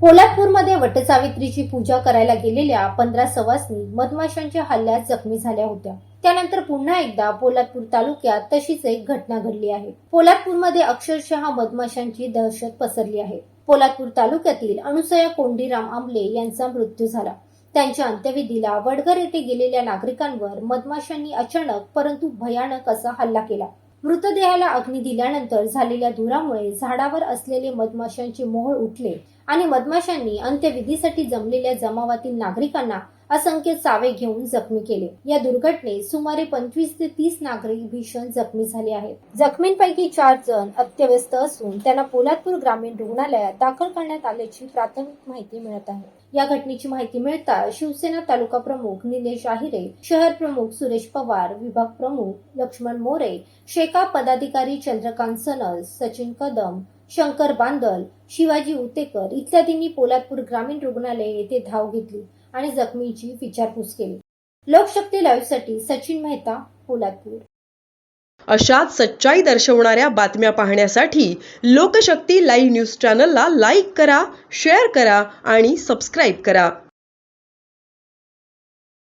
कोल्हापूरमध्ये वटसावित्रीची पूजा करायला गेलेल्या पंधरा सवासनी मधमाशांच्या हल्ल्यात जखमी झाल्या होत्या. त्यानंतर पुन्हा एकदा पोलादपूर तालुक्यात तशीच एक घटना घडली आहे. पोलादपूरमध्ये अक्षरशः मधमाशांची दहशत पसरली आहे. पोलादपूर तालुक्यातील अनुसया कोंडीराम आंबले यांचा मृत्यू झाला. त्यांच्या अंत्यविधीला वडगर येथे गेलेल्या नागरिकांवर मधमाशांनी अचानक परंतु भयानक असा हल्ला केला. मृतदेहाला अग्नी दिल्यानंतर झालेल्या धुरामुळे झाडावर असलेले मधमाशांचे मोहळ उठले आणि मधमाशांनी अंत्यविधीसाठी जमलेल्या जमावातील नागरिकांना असंख्य चावे घेऊन जखमी केले. या दुर्घटनेत सुमारे पंचवीस ते तीस नागरिक भीषण जखमी झाले आहेत. जखमींपैकी चार जण अत्यवस्थ असून त्यांना पोलादपूर ग्रामीण रुग्णालयात दाखल करण्यात आल्याची प्राथमिक माहिती मिळत आहे. या घटनेची माहिती मिळता शिवसेना तालुका प्रमुख निलेश आहिरे शहर प्रमुख सुरेश पवार विभाग प्रमुख लक्ष्मण मोरे शेका पदाधिकारी चंद्रकांत सनस सचिन कदम शंकर बांदल शिवाजी उतेकर इत्यादींनी पोलादपूर ग्रामीण रुग्णालय येथे धाव घेतली. आणि जखमींची विचारपूस केली. लोकशक्ती लाईव्हसाठी सचिन मेहता पोलादपूर. अशाच सच्चाई दर्शवणाऱ्या बातम्या पाहण्यासाठी लोकशक्ती लाईव्ह न्यूज चॅनलला लाईक करा शेअर करा आणि सबस्क्राईब करा.